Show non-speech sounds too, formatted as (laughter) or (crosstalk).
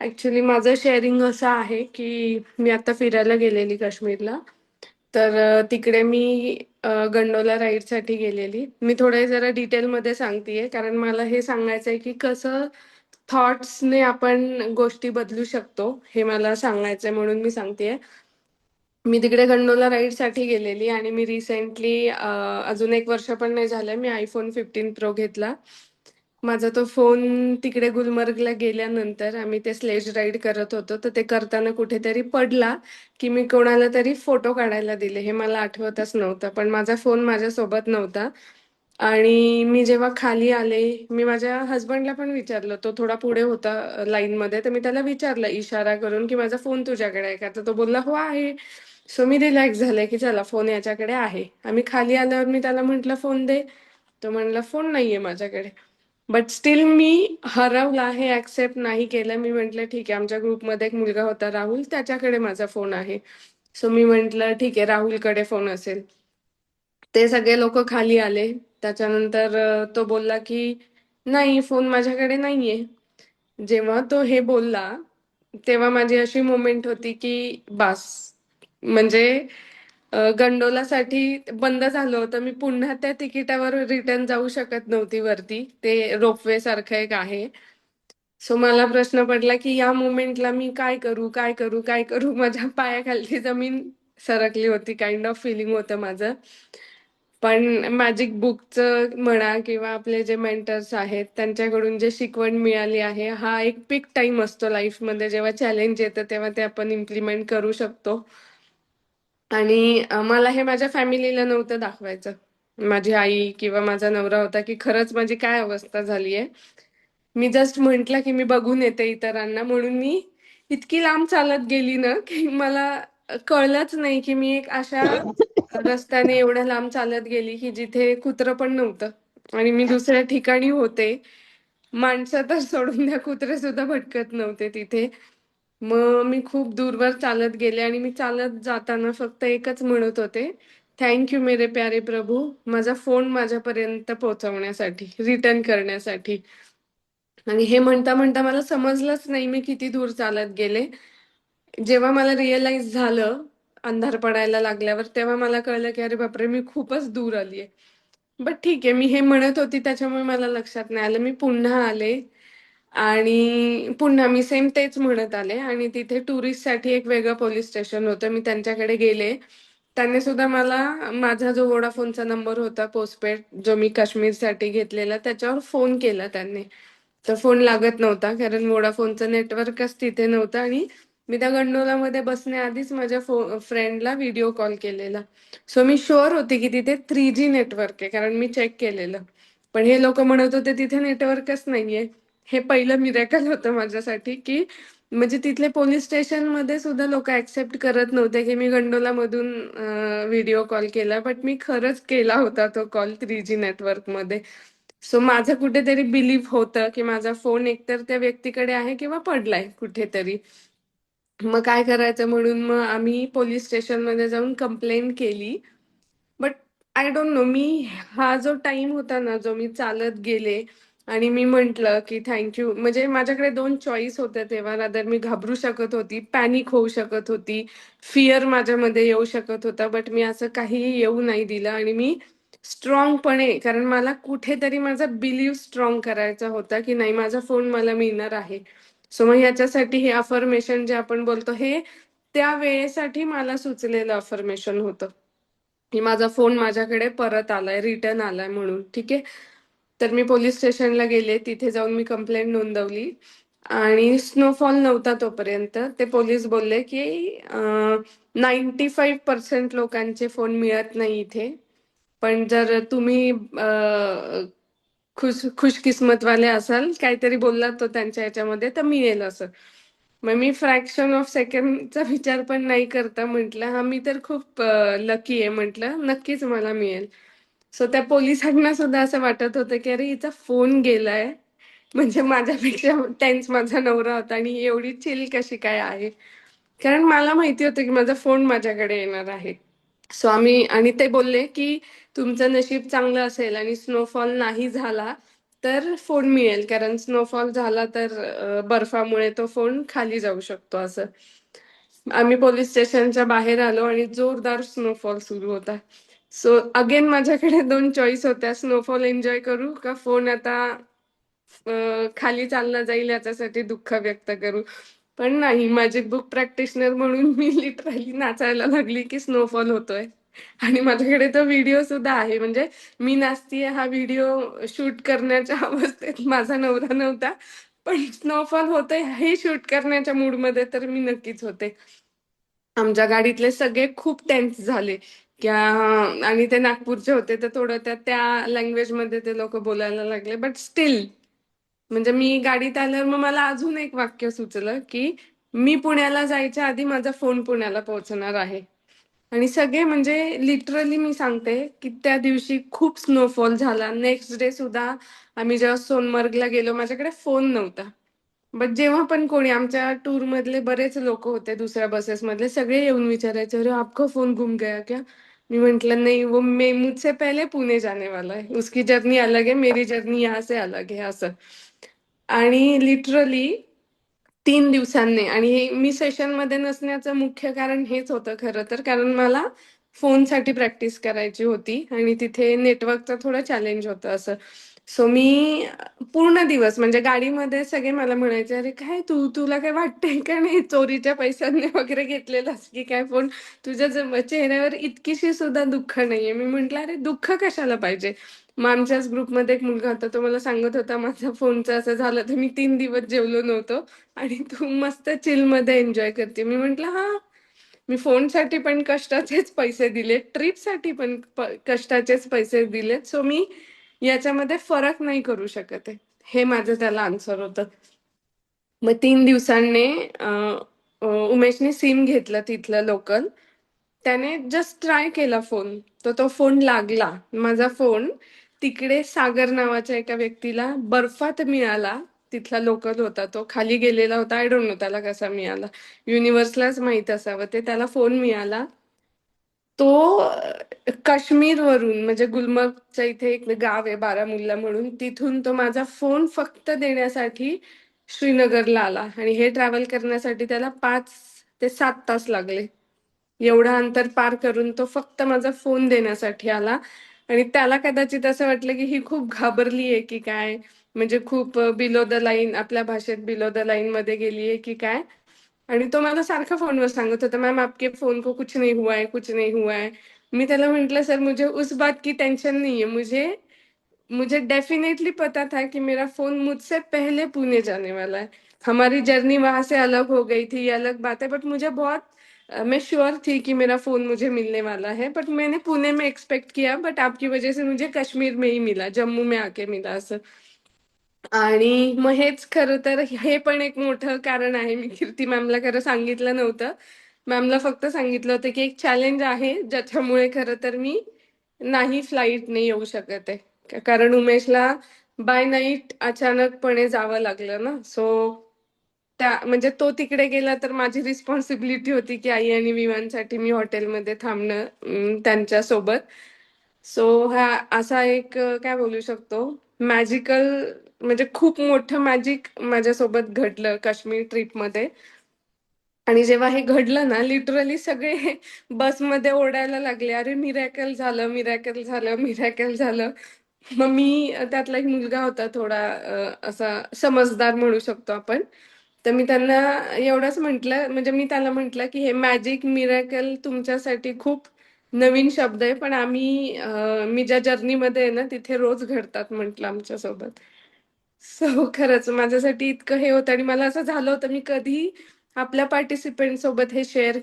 Actually माझं sharing असं आहे की मी आता फिरायला गेलेली काश्मीरला. तर तिकडे मी गंडोला राईडसाठी गेलेली. मी थोडे जरा डिटेलमध्ये सांगतेय कारण मला हे सांगायचं आहे की कसं थॉट्सने आपण गोष्टी बदलू शकतो हे मला सांगायचंय म्हणून मी सांगतेय. मी तिकडे गंडोला राईडसाठी गेलेली आणि मी रिसेंटली अजून एक वर्ष पण नाही झालं मी आयफोन फिफ्टीन प्रो घेतला. माझा तो फोन तिकडे गुलमर्गला गेल्यानंतर आम्ही ते स्लेज राईड करत होतो. तर ते करताना कुठेतरी पडला की मी कोणाला तरी फोटो काढायला दिले. हे मला आठवतच नव्हतं. पण माझा फोन माझ्यासोबत नव्हता. आणि मी जेव्हा खाली आले मी माझ्या हस्बंडला पण विचारलं. तो थोडा पुढे होता लाईन मध्ये. तर मी त्याला विचारलं इशारा करून की माझा फोन तुझ्याकडे आहे का? तर तो बोलला हो आहे. सो मी रिलॅक्स झाले की चला फोन याच्याकडे आहे. आम्ही खाली आल्यावर मी त्याला म्हंटल फोन दे. तो म्हणला फोन नाहीये माझ्याकडे. बट स्टील मी हरवला हे ऍक्सेप्ट नाही केलं. मी म्हंटल ठीक आहे आमच्या ग्रुपमध्ये एक मुलगा होता राहुल. त्याच्याकडे माझा फोन आहे. सो मी म्हंटल ठीक आहे राहुलकडे फोन असेल. ते सगळे लोक खाली आले. त्याच्यानंतर तो बोलला की नाही फोन माझ्याकडे नाहीये. जेव्हा तो हे बोलला तेव्हा माझी अशी मुमेंट होती की बस. म्हणजे गंडोलासाठी बंद झालं होतं. मी पुन्हा त्या तिकिटावर रिटर्न जाऊ शकत नव्हती वरती. ते रोपवे सारखं एक आहे. सो मला प्रश्न पडला की या मोमेंटला मी काय करू काय करू काय करू? (laughs) माझ्या पायाखालची जमीन सरकली होती. काइंड ऑफ फिलिंग होतं माझं. पण मॅजिक बुकचं म्हणा किंवा आपले जे मेंटर्स आहेत त्यांच्याकडून जे शिकवण मिळाली आहे हा एक पिक टाइम असतो लाईफमध्ये जेव्हा चॅलेंज येतं तेव्हा ते आपण इम्प्लिमेंट करू शकतो. आणि मला हे माझ्या फॅमिलीला नव्हतं दाखवायचं. माझी आई किंवा माझा नवरा होता की खरंच माझी काय अवस्था झाली आहे मी जस्ट म्हंटल की मी बघून येते इतरांना. म्हणून मी इतकी लांब चालत गेली ना की मला कळलंच नाही की मी एक अशा रस्त्याने एवढ्या लांब चालत गेली की जिथे कुत्रं पण नव्हतं. आणि मी दुसऱ्या ठिकाणी होते. माणसं तर सोडून द्या कुत्रे सुद्धा भटकत नव्हते तिथे. मग मी खूप दूरवर चालत गेले आणि मी चालत जाताना फक्त एकच म्हणत होते थँक्यू मेरे प्यारे प्रभू माझा फोन माझ्यापर्यंत पोहोचवण्यासाठी रिटर्न करण्यासाठी. आणि हे म्हणता म्हणता मला समजलंच नाही मी किती दूर चालत गेले. जेव्हा मला रिअलाइज झालं अंधार पडायला लागल्यावर तेव्हा मला कळलं की अरे बापरे मी खूपच दूर आलीये. बट ठीक आहे मी हे म्हणत होती त्याच्यामुळे मला लक्षात नाही आलं. मी पुन्हा आले. आणि पुन्हा मी सेम तेच म्हणत आले. आणि तिथे टुरिस्टसाठी एक वेगळं पोलीस स्टेशन होतं. मी त्यांच्याकडे गेले. त्यांनी सुद्धा मला माझा जो वोडाफोनचा नंबर होता पोस्टपेड जो मी काश्मीरसाठी घेतलेला त्याच्यावर फोन केला त्यांनी. तर फोन लागत नव्हता कारण वोडाफोनचं नेटवर्कच तिथे नव्हतं. आणि मी त्या गंडोलामध्ये बसण्याआधीच माझ्या फो फ्रेंडला व्हिडिओ कॉल केलेला. सो मी शुअर होते की तिथे थ्री जी नेटवर्क आहे कारण मी चेक केलेलं. पण हे लोक म्हणत होते तिथे नेटवर्कच नाहीये. हे पहिलं मिरेकल होतं माझ्यासाठी की म्हणजे तिथले पोलीस स्टेशनमध्ये सुद्धा लोक ऍक्सेप्ट करत नव्हते की मी गंडोलामधून व्हिडिओ कॉल केला. बट मी खरंच केला होता तो कॉल थ्री जी नेटवर्कमध्ये सो माझं कुठेतरी बिलीव्ह होतं की माझा फोन एकतर त्या व्यक्तीकडे आहे किंवा पडलाय कुठेतरी. मग काय करायचं म्हणून मग आम्ही पोलीस स्टेशनमध्ये जाऊन कंप्लेंट केली. बट आय डोंट नो मी हा जो टाइम होता ना जो मी चालत गेले आणि मी म्हंटल की थँक्यू म्हणजे माझ्याकडे दोन चॉईस होत्या तेव्हा. रादर मी घाबरू शकत होती पॅनिक होऊ शकत होती फिअर माझ्यामध्ये येऊ शकत होता बट मी असं काहीही येऊ नाही दिलं. आणि मी स्ट्रॉंगपणे कारण मला कुठेतरी माझा बिलीव स्ट्रॉंग करायचा होता की नाही माझा फोन मला मिळणार आहे. सो मग ह्याच्यासाठी हे अफर्मेशन जे आपण बोलतो हे त्या वेळेसाठी मला सुचलेलं अफर्मेशन होतं. की माझा फोन माझ्याकडे परत आलाय रिटर्न आलाय म्हणून. ठीक आहे? तर मी पोलीस स्टेशनला गेले तिथे जाऊन मी कंप्लेंट नोंदवली आणि स्नोफॉल नव्हता तोपर्यंत. ते पोलीस बोलले की नाईन्टी फाईव्ह पर्सेंट लोकांचे फोन मिळत नाही इथे. पण जर तुम्ही खुश खुशकिस्मतवाले असाल काहीतरी बोललात तो त्यांच्या याच्यामध्ये तर मिळेल असं. मग मी फ्रॅक्शन ऑफ सेकंडचा विचार पण नाही करता म्हटलं. हा मी तर खूप लकी आहे म्हटलं. नक्कीच मला मिळेल. सो त्या पोलिसांना सुद्धा असं वाटत होतं की अरे हिचा फोन गेलाय. म्हणजे माझ्यापेक्षा टेन्स माझा नवरा होता आणि एवढी चिल कशी काय आहे? कारण मला माहिती होतं की माझा फोन माझ्याकडे येणार आहे. सो आम्ही आणि ते बोलले की तुमचं नशीब चांगलं असेल आणि स्नोफॉल नाही झाला तर फोन मिळेल. कारण स्नोफॉल झाला तर बर्फामुळे तो फोन खाली जाऊ शकतो असं. आम्ही पोलीस स्टेशनच्या बाहेर आलो आणि जोरदार स्नोफॉल सुरू होता. सो अगेन माझ्याकडे दोन चॉईस होत्या. स्नोफॉल एन्जॉय करू का फोन आता खाली चालला जाईल याच्यासाठी दुःख व्यक्त करू. पण नाही माझी बुक प्रॅक्टिशनर म्हणून मी लिटरली नाचायला लागली की स्नोफॉल होतोय. आणि माझ्याकडे तो व्हिडिओ सुद्धा आहे. म्हणजे मी नाचतीये हा व्हिडिओ शूट करण्याच्या (laughs) अवस्थेत माझा नवरा नव्हता. पण स्नोफॉल होतोय हे शूट करण्याच्या मूडमध्ये तर मी नक्कीच होते. आमच्या गाडीतले सगळे खूप टेन्स झाले. की आणि ते नागपूरचे होते तर थोडं त्या त्या लँग्वेजमध्ये ते लोक बोलायला लागले. बट स्टील म्हणजे मी गाडीत आल्यावर मग मला अजून एक वाक्य सुचलं की मी पुण्याला जायच्या आधी माझा फोन पुण्याला पोहोचणार आहे. आणि सगळे म्हणजे लिटरली मी सांगते की त्या दिवशी खूप स्नोफॉल झाला. नेक्स्ट डे सुद्धा आम्ही जेव्हा सोनमर्गला गेलो माझ्याकडे फोन नव्हता. बट जेव्हा पण कोणी आमच्या टूर मधले बरेच लोक होते दुसऱ्या बसेस मधले सगळे येऊन विचारायचे अरे आपका फोन गुम गया क्या? मी म्हटलं नहीं वो मैं मुझसे पहले पुणे जाने वाला है. उसकी जर्नी अलग है मेरी जर्नी यहाँ से अलग है असं. आणि लिटरली तीन दिवसांनी. आणि हे मी सेशनमध्ये नसण्याचं मुख्य कारण हेच होतं खरं तर. कारण मला फोनसाठी प्रॅक्टिस करायची होती आणि तिथे नेटवर्कचं थोडं चॅलेंज होतं असं. सो मी पूर्ण दिवस म्हणजे गाडीमध्ये सगळे मला म्हणायचे अरे काय तू तुला काय वाटतंय का नाही चोरीच्या पैशांनी वगैरे घेतलेलास की काय फोन? तुझ्या चेहऱ्यावर इतकीशी सुद्धा दुःख नाहीये. मी म्हंटल अरे दुःख कशाला पाहिजे? मग आमच्याच ग्रुपमध्ये एक मुलगा होता तो मला सांगत होता माझा फोनचं असं झालं तर मी तीन दिवस जेवलो नव्हतो आणि तू मस्त चिलमध्ये एन्जॉय करते. मी म्हंटल हा मी फोनसाठी पण कष्टाचेच पैसे दिले ट्रीपसाठी पण कष्टाचेच पैसे दिलेत सो मी याच्यामध्ये फरक नाही करू शकत आहे. हे माझं त्याला आन्सर होतं. मग तीन दिवसांनी उमेशने सिम घेतलं तिथलं लोकल त्याने जस्ट ट्राय केला फोन तर तो फोन लागला. माझा फोन तिकडे सागर नावाच्या एका व्यक्तीला बर्फात मिळाला. तिथला लोकल होता तो. खाली गेलेला होता. आय डोंट नो त्याला कसा मिळाला. युनिव्हर्सलाच माहीत असावं. ते त्याला फोन मिळाला. तो काश्मीर काश्मीरवरून म्हणजे गुलमर्गच्या इथे एक गाव आहे बारामुल्ला म्हणून. तिथून तो माझा फोन फक्त देण्यासाठी श्रीनगरला आला. आणि हे ट्रॅव्हल करण्यासाठी त्याला पाच ते सात तास लागले. एवढा अंतर पार करून तो फक्त माझा फोन देण्यासाठी आला. आणि त्याला कदाचित असं वाटलं की ही खूप घाबरली आहे की काय, म्हणजे खूप बिलो द लाईन आपल्या भाषेत बिलो द लाईन मध्ये गेली आहे की काय. आणि तो मला सारखा फोनवर सांगत होता, मॅम, आपके फ़ोन को कुछ नहीं हुआ है, कुछ नहीं हुआ है. मी त्याला म्हंटल, सर, मुझे उस बात की टेंशन नहीं है मुझे मुझे डेफिनेटली पता था कि मेरा फ़ोन मुझसे पहले पुणे जाने वाला है. हमारी जर्नी वहाँ से अलग हो गई थी, ये अलग बात है बट मुझे बहुत मैं श्योर थी कि मेरा फोन मुझे मिलने वाला है बट मैंने पुणे में एक्सपेक्ट किया बट आपकी वजह से मुझे कश्मीर में ही मिला जम्मू में आके मिला असं. आणि मग हेच खरं तर हे पण एक मोठं कारण आहे. मी कीर्ती मॅमला खरं सांगितलं नव्हतं. मॅमला फक्त सांगितलं होतं की एक चॅलेंज आहे ज्याच्यामुळे खरं तर मी नाही फ्लाईटने येऊ शकत आहे. कारण उमेशला बाय नाईट अचानकपणे जावं लागलं ना. सो त्या म्हणजे तो तिकडे गेला तर माझी रिस्पॉन्सिबिलिटी होती की आई आणि विमानसाठी मी हॉटेलमध्ये थांबणं त्यांच्या त्यांच्यासोबत. सो हा असा एक काय बोलू शकतो? मॅजिकल म्हणजे खूप मोठं मॅजिक माझ्यासोबत घडलं काश्मीर ट्रिपमध्ये आणि जेव्हा हे घडलं ना लिटरली सगळे बसमध्ये ओढायला लागले अरे मिरॅकल झालं मिरॅकल झालं मिरॅकल झालं. मग मी त्यातला एक मुलगा होता थोडा असा समजदार म्हणू शकतो आपण. तर मी त्यांना एवढंच म्हटलं म्हणजे मी त्याला म्हटलं की हे मॅजिक मिरॅकल तुमच्यासाठी खूप नवीन शब्द आहे पण आम्ही मी ज्या जर्नीमध्ये आहे ना तिथे रोज घडतात म्हटलं आमच्यासोबत. सो खरंच माझ्यासाठी इतकं हे होतं आणि मला असं झालं होतं मी कधी आपल्या पार्टिसिपेंट सोबत हे शेअर